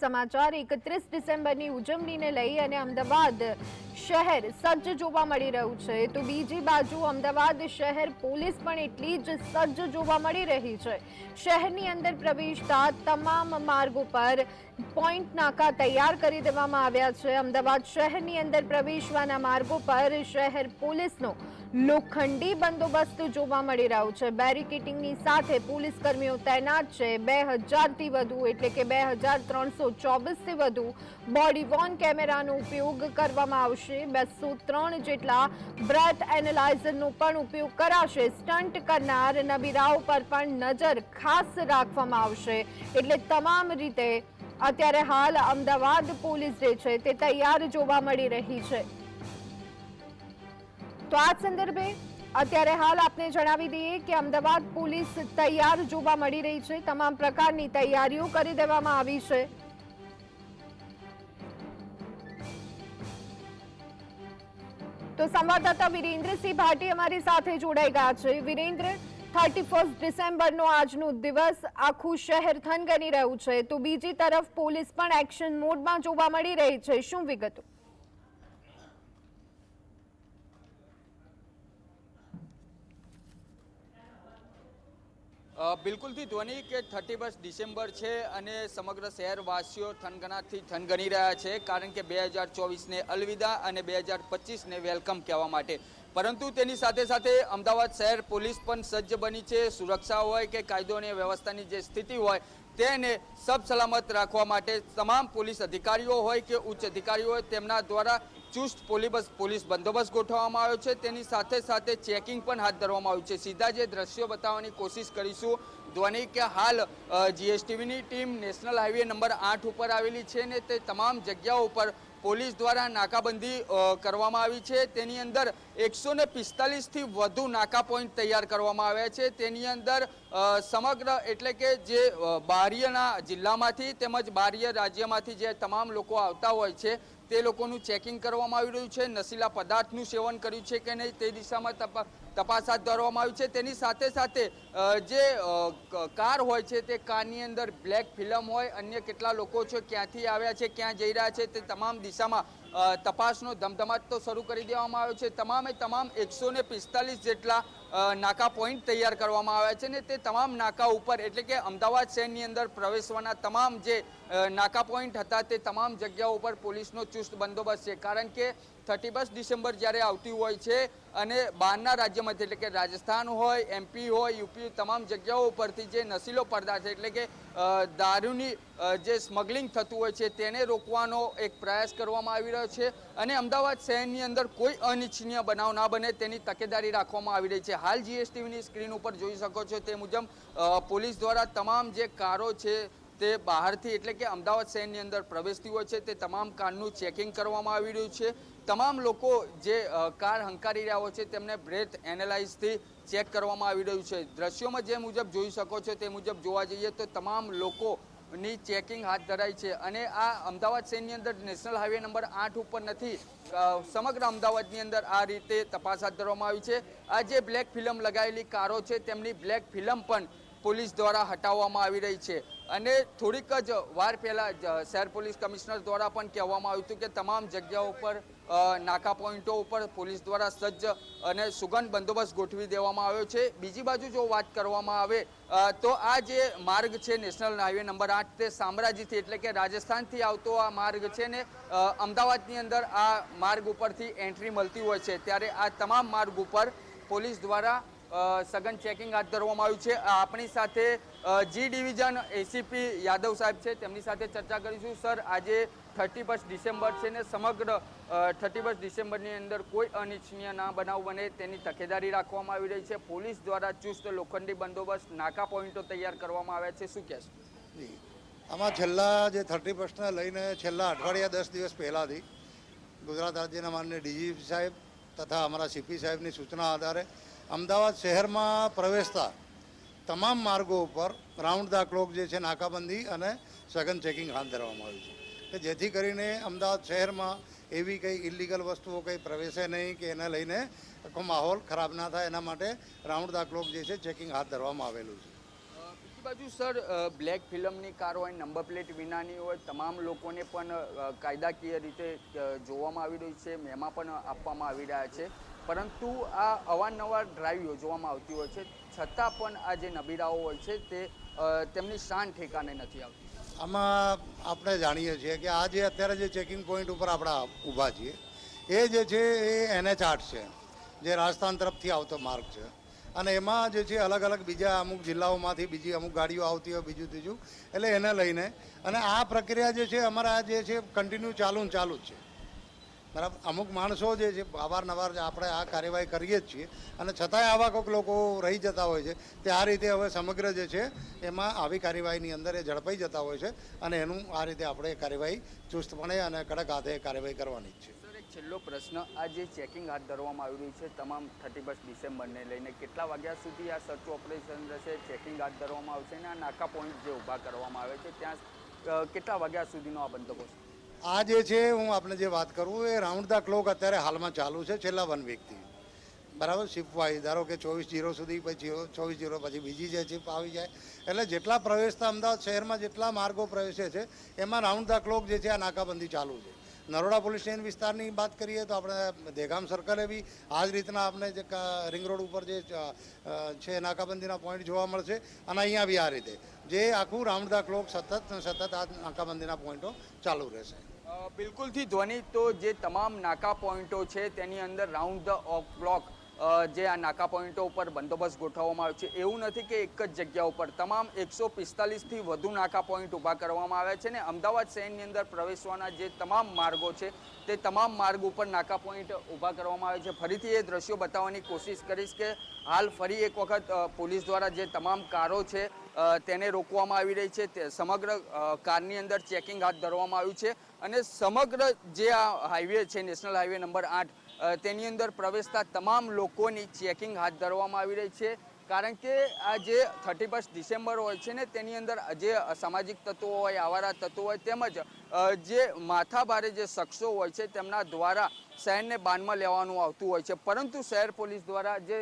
સમાચાર, એકત્રીસ ડિસેમ્બરની ઉજવણીને લઈ અને અમદાવાદ શહેર સજ્જ જોવા મળી રહ્યું છે. તો બીજી બાજુ અમદાવાદ શહેર પોલીસ પણ એટલી જ સજ્જ જોવા મળી રહી છે. શહેરની અંદર પ્રવેશતા તમામ માર્ગો પર પોઈન્ટ નાકા તૈયાર કરી દેવામાં આવ્યા છે. અમદાવાદ શહેરની અંદર પ્રવેશવાના માર્ગો પર શહેર પોલીસનો લોખંડી બંદોબસ્ત જોવા મળી રહ્યો છે. બેરિકેટિંગની સાથે પોલીસ કર્મીઓ તૈનાત છે. બે હજારથી વધુ, એટલે કે બે હજાર ત્રણસો ચોવીસથી વધુ બોડી વોર્ન કેમેરાનો ઉપયોગ કરવામાં આવશે. બસો ત્રણ જેટલા બ્રેથ એનાલાઇઝરનો પણ ઉપયોગ કરાશે. સ્ટન્ટ કરનાર નબીરાઓ પર પણ નજર ખાસ રાખવામાં આવશે. એટલે તમામ રીતે અત્યારે હાલ અમદાવાદ પોલીસ જે છે તે તૈયાર જોવા મળી રહી છે. તો આ સંદર્ભે અત્યારે હાલ આપને જણાવી દઈએ કે અમદાવાદ પોલીસ તૈયાર જોવા મળી રહી છે. તમામ પ્રકારની તૈયારીઓ કરી દેવામાં આવી છે. તો સંવાદદાતા વિરેન્દ્રસિંહ ભાટી અમારી સાથે જોડાઈ ગયા છે. વિરેન્દ્ર થર્ટી ફર્સ્ટ ડિસેમ્બરનો આજનો દિવસ આખું શહેર થનગની રહ્યું છે. તો બીજી તરફ પોલીસ પણ એક્શન મોડમાં જોવા મળી રહી છે. શું વિગતો? બિલકુલથી ધ્વનિ કે થર્ટી ફર્સ્ટ ડિસેમ્બર છે અને સમગ્ર શહેરવાસીઓ થનગનાથી થનગની રહ્યા છે, કારણ કે બે હજાર ચોવીસને અલવિદા અને બે હજાર પચીસને વેલકમ કહેવા માટે. પરંતુ તેની સાથે સાથે અમદાવાદ શહેર પોલીસ પણ સજ્જ બની છે. સુરક્ષા હોય કે કાયદો અને વ્યવસ્થાની જે સ્થિતિ હોય તેને સબ સલામત રાખવા માટે તમામ પોલીસ અધિકારીઓ હોય કે ઉચ્ચ અધિકારીઓ હોય તેમના દ્વારા ચુસ્ત પોલીસ પોલીસ બંદોબસ્ત ગોઠવવામાં આવ્યો છે. તેની સાથે સાથે ચેકિંગ પણ હાથ ધરવામાં આવ્યું છે. સીધા જે દ્રશ્યો બતાવવાની કોશિશ કરીશું. ધ્વનિ કે હાલ જીએસટીવીની ટીમ નેશનલ હાઈવે નંબર આઠ ઉપર આવેલી છે ને તે તમામ જગ્યાઓ ઉપર પોલીસ દ્વારા નાકાબંધી કરવામાં આવી છે. તેની અંદર એકસો ને પિસ્તાલીસથી વધુ નાકા પોઈન્ટ તૈયાર કરવામાં આવ્યા છે. તેની અંદર સમગ્ર એટલે કે જે બારીયના જિલ્લામાંથી તેમજ બારીય રાજ્યમાંથી જે તમામ લોકો આવતા હોય છે તે લોકોનું ચેકિંગ કરવામાં આવી રહ્યું છે, નશીલા પદાર્થનું સેવન કર્યું છે કે નહીં તે દિશામાં તપા તપાસ હાથ ધરવામાં આવી છે. તેની સાથે સાથે જે કાર હોય છે તે કારની અંદર બ્લેક ફિલ્મ હોય, અન્ય કેટલા લોકો છે, ક્યાંથી આવ્યા છે, ક્યાં જઈ રહ્યા છે તે તમામ દિશામાં તપાસનો ધમધમાટ તો શરૂ કરી દેવામાં આવ્યો છે. તમામે તમામ એકસો જેટલા નાકા પોઈન્ટ તૈયાર કરવામાં આવ્યા છે ને તે તમામ નાકા ઉપર, એટલે કે અમદાવાદ શહેરની અંદર પ્રવેશવાના તમામ જે નાકા પોઈન્ટ હતા તે તમામ જગ્યાઓ ઉપર પોલીસનો ચુસ્ત બંદોબસ્ત છે. કારણ કે થર્ટી ફર્સ્ટ ડિસેમ્બર જ્યારે આવતી હોય છે અને બહારના રાજ્યમાંથી એટલે કે રાજસ્થાન હોય એમપી હોય યુપી તમામ જગ્યાઓ ઉપરથી જે નશીલો પદાર્થ એટલે કે દારૂની જે સ્મગલિંગ થતું હોય છે, તેને રોકવાનો એક પ્રયાસ કરવામાં આવી રહ્યો છે અને અમદાવાદ શહેરની અંદર કોઈ અનિચ્છનીય બનાવ ના બને તેની તકેદારી રાખવામાં આવી રહી છે. હાલ જીએસટીવીની સ્ક્રીન ઉપર જોઈ શકો છો તે મુજબ પોલીસ દ્વારા તમામ જે કારો છે તે બહારથી એટલે કે અમદાવાદ શહેરની અંદર પ્રવેશતી હોય છે, તે તમામ કારનું ચેકિંગ કરવામાં આવી રહ્યું છે. તમામ લોકો જે કાર હંકારી રહ્યા હોય છે, તેમને બ્રેથ એનાલાઇઝથી ચેક કરવામાં આવી રહ્યું છે. દ્રશ્યોમાં જે મુજબ જોઈ શકો છો, તે મુજબ જોવા જઈએ તો તમામ લોકો ની ચેકિંગ હાથ ધરાઈ છે. અને આ અમદાવાદ શહેરની અંદર નેશનલ હાઈવે નંબર આઠ ઉપર નથી સમગ્ર અમદાવાદની અંદર આ રીતે તપાસ હાથ ધરવામાં આવી છે. આ જે બ્લેક ફિલ્મ લગાવેલી કારો છે, તેમની બ્લેક ફિલ્મ પણ પોલીસ દ્વારા હટાવવામાં આવી રહી છે. અને થોડીક જ વાર પહેલાં શહેર પોલીસ કમિશનર દ્વારા પણ કહેવામાં આવ્યું હતું કે તમામ જગ્યાઓ પર નાકા પોઈન્ટો ઉપર પોલીસ દ્વારા સજ્જ અને સુગંધ બંદોબસ્ત ગોઠવી દેવામાં આવ્યો છે. બીજી બાજુ જો વાત કરવામાં આવે તો આ જે માર્ગ છે નેશનલ હાઈવે નંબર આઠ તે સામ્રાજ્યથી એટલે કે રાજસ્થાનથી આવતો આ માર્ગ છે ને અમદાવાદની અંદર આ માર્ગ ઉપરથી એન્ટ્રી મળતી હોય છે. ત્યારે આ તમામ માર્ગ ઉપર પોલીસ દ્વારા સઘન ચેકિંગ હાથ ધરવામાં આવ્યું છે. આપણી સાથે જી ડિવિઝન એસીપી યાદવ સાહેબ છે, તેમની સાથે ચર્ચા કરીશું. સર, આજે થર્ટી ફર્સ્ટ ડિસેમ્બર છે ને સમગ્ર થર્ટી ફર્સ્ટ ડિસેમ્બરની અંદર કોઈ અનિચ્છનીય ના બનાવ બને તેની તકેદારી રાખવામાં આવી રહી છે. પોલીસ દ્વારા ચુસ્ત લોખંડી બંદોબસ્ત નાકા પોઈન્ટો તૈયાર કરવામાં આવ્યા છે. શું કહેશો? આમાં છેલ્લા જે થર્ટી ફર્સ્ટને લઈને છેલ્લા અઠવાડિયા દસ દિવસ પહેલાંથી ગુજરાત રાજ્યના માન્ય ડીજીપી સાહેબ તથા અમારા સીપી સાહેબની સૂચના આધારે અમદાવાદ શહેરમાં પ્રવેશતા તમામ માર્ગો ઉપર રાઉન્ડ ધ ક્લોક જે છે નાકાબંધી અને સઘન ચેકિંગ હાથ ધરવામાં આવ્યું છે. કે જેથી કરીને અમદાવાદ શહેરમાં એવી કંઈ ઇલીગલ વસ્તુઓ કંઈ પ્રવેશે નહીં કે એને લઈને આખો માહોલ ખરાબ ના થાય, એના માટે રાઉન્ડ ધ ક્લોક જે છે ચેકિંગ હાથ ધરવામાં આવેલું છે. બીજી બાજુ સર બ્લેક ફિલ્મની કાર હોય નંબર પ્લેટ વિનાની હોય, તમામ લોકોને પણ કાયદાકીય રીતે જોવામાં આવી રહી છે મેમાં પણ આપવામાં આવી રહ્યા છે. પરંતુ આ અવારનવાર ડ્રાઈવ યોજવામાં આવતી હોય છે. છતાં પણ આ જે નબીરાઓ હોય છે તે તેમની શાન ઠેકાને નથી આવતી. આમાં આપણે જાણીએ છીએ કે આ જે અત્યારે જે ચેકિંગ પોઈન્ટ ઉપર આપણે ઊભા છીએ, એ જે છે એ એનએચ આઠ છે, જે રાજસ્થાન તરફથી આવતો માર્ગ છે. અને એમાં જે છે અલગ અલગ બીજા અમુક જિલ્લાઓમાંથી બીજી અમુક ગાડીઓ આવતી હોય, બીજું ત્રીજું, એટલે એને લઈને. અને આ પ્રક્રિયા જે છે, અમારા જે છે કન્ટિન્યુ ચાલુ ચાલુ જ છે. બરાબર? અમુક માણસો જે છે અવારનવાર આપણે આ કાર્યવાહી કરીએ જ છીએ. અને છતાંય આવા કોઈક લોકો રહી જતા હોય છે. તે આ રીતે હવે સમગ્ર જે છે, એમાં આવી કાર્યવાહીની અંદર એ ઝડપાઈ જતા હોય છે. અને એનું આ રીતે આપણે કાર્યવાહી ચુસ્તપણે અને કડક હાથે કાર્યવાહી કરવાની જ છે. છેલ્લો પ્રશ્ન. આ જે ચેકિંગ હાથ ધરવામાં આવી રહ્યું છે, તમામ થર્ટી ફર્સ્ટ ડિસેમ્બરને લઈને કેટલા વાગ્યા સુધી આ સર્ચ ઓપરેશન રહેશે, ચેકિંગ હાથ ધરવામાં આવશે અને આ નાકા પોઈન્ટ જે ઊભા કરવામાં આવે છે, ત્યાં કેટલા વાગ્યા સુધીનો આ બંદોબસ્ત? આ જે છે, હું આપણે જે વાત કરું, એ રાઉન્ડ ધ ક્લોક અત્યારે હાલમાં ચાલુ છે, છેલ્લા વન વીકથી બરાબર? શિફ્ટ વાઇઝ, ધારો કે ચોવીસ જીરો સુધી, પછી ચોવીસ જીરો, પછી બીજી જે શિફ્ટ આવી જાય. એટલે જેટલા પ્રવેશતા અમદાવાદ શહેરમાં જેટલા માર્ગો પ્રવેશે છે, એમાં રાઉન્ડ ધ ક્લોક જે છે, આ નાકાબંધી ચાલુ છે. નરોડા પોલીસ સ્ટેશન વિસ્તારની વાત કરીએ તો આપણે દેગામ સર્કલે બી આ જ રીતના આપણે જે રિંગ રોડ ઉપર જે છે, નાકાબંધીના પોઈન્ટ જોવા મળશે. અને અહીંયા બી આ રીતે. જે આખું રાઉન્ડ ધ ક્લોક સતત સતત આ નાકાબંધીના પોઈન્ટો ચાલુ રહેશે. બિલકુલથી ધ્વનિ તો જે તમામ નાકા પોઈન્ટો છે તેની અંદર રાઉન્ડ ધ ક્લોક જે આ નાકા પોઈન્ટો ઉપર બંદોબસ્ત ગોઠવવામાં આવ્યો છે. એવું નથી કે એક જ જગ્યા ઉપર. તમામ એકસો પિસ્તાલીસથી વધુ નાકા પોઈન્ટ ઊભા કરવામાં આવ્યા છે ને અમદાવાદ શહેરની અંદર પ્રવેશવાના જે તમામ માર્ગો છે, તે તમામ માર્ગ ઉપર નાકા પોઈન્ટ ઊભા કરવામાં આવે છે. ફરીથી એ દ્રશ્યો બતાવવાની કોશિશ કરીશ કે હાલ ફરી એક વખત પોલીસ દ્વારા જે તમામ કારો છે તેને રોકવામાં આવી રહી છે. તે સમગ્ર કારની અંદર ચેકિંગ હાથ ધરવામાં આવ્યું છે અને સમગ્ર જે આ હાઈવે છે, નેશનલ હાઈવે નંબર આઠ તેની અંદર પ્રવેશતા તમામ લોકોની ચેકિંગ હાથ ધરવામાં આવી રહી છે. કારણ કે આ જે થર્ટી ફર્સ્ટ ડિસેમ્બર હોય છે ને, તેની અંદર જે સામાજિક તત્વો હોય, આવારા તત્વો હોય, તેમજ જે માથાભારે જે શખ્સો હોય છે, તેમના દ્વારા શહેરને બાનમાં લેવાનું આવતું હોય છે. પરંતુ શહેર પોલીસ દ્વારા જે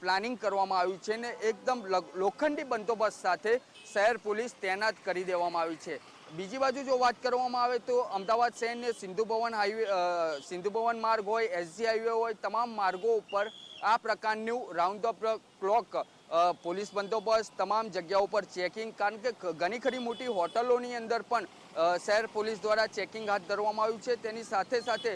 પ્લાનિંગ કરવામાં આવ્યું છે ને, એકદમ લોખંડી બંદોબસ્ત સાથે શહેર પોલીસ તૈનાત કરી દેવામાં આવી છે. બીજી બાજુ જો વાત કરવામાં આવે તો અમદાવાદ શહેરને સિંધુ ભવન હાઈવે સિંધુ ભવન માર્ગ હોય, એસજી હાઈવે હોય, તમામ માર્ગો ઉપર આ પ્રકારનું રાઉન્ડ ધ ક્લોક પોલીસ બંદોબસ્ત, તમામ જગ્યાઓ પર ચેકિંગ, કારણ કે ઘણી ખરી મોટી હોટલોની અંદર પણ શહેર પોલીસ દ્વારા ચેકિંગ હાથ ધરવામાં આવ્યું છે. તેની સાથે સાથે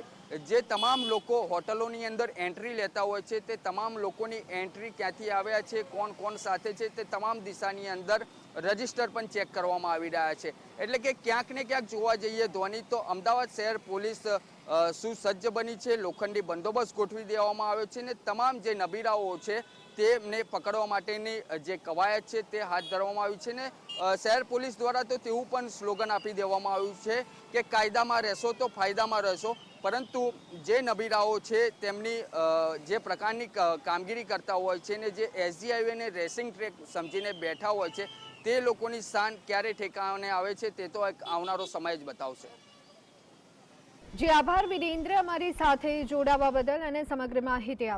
જે તમામ લોકો હોટલોની અંદર એન્ટ્રી લેતા હોય છે, તે તમામ લોકોની એન્ટ્રી ક્યાંથી આવ્યા છે, કોણ કોણ સાથે છે, તે તમામ દિશાની અંદર રજિસ્ટર પણ ચેક કરવામાં આવી રહ્યા છે. એટલે કે ક્યાંક ને ક્યાંક જોવા જઈએ, ધ્વનિ તો અમદાવાદ શહેર પોલીસ સુસજ્જ બની છે. લોખંડી બંદોબસ્ત ગોઠવી દેવામાં આવ્યો છે ને તમામ જે નબીરાઓ છે, તેમને પકડવા માટેની જે કવાયત છે તે હાથ ધરવામાં આવી છે ને શહેર પોલીસ દ્વારા તો તેવું પણ સ્લોગન આપી દેવામાં આવ્યું છે કે કાયદામાં રહેશો તો ફાયદામાં રહેશો, પરંતુ જે નબીરાઓ છે તેમની જે પ્રકારની કામગીરી કરતા હોય છે ને જે એસજી હાઈવેને રેસિંગ ટ્રેક સમજીને બેઠા હોય છે તે લોકોની શાન ક્યારે ઠેકાણે આવે છે તે તો એક આવનારો સમય જ બતાવશે. જે, આભાર, વિરેન્દ્ર. અમારી સાથે જોડાવા બદલ અને સમગ્ર માહિતી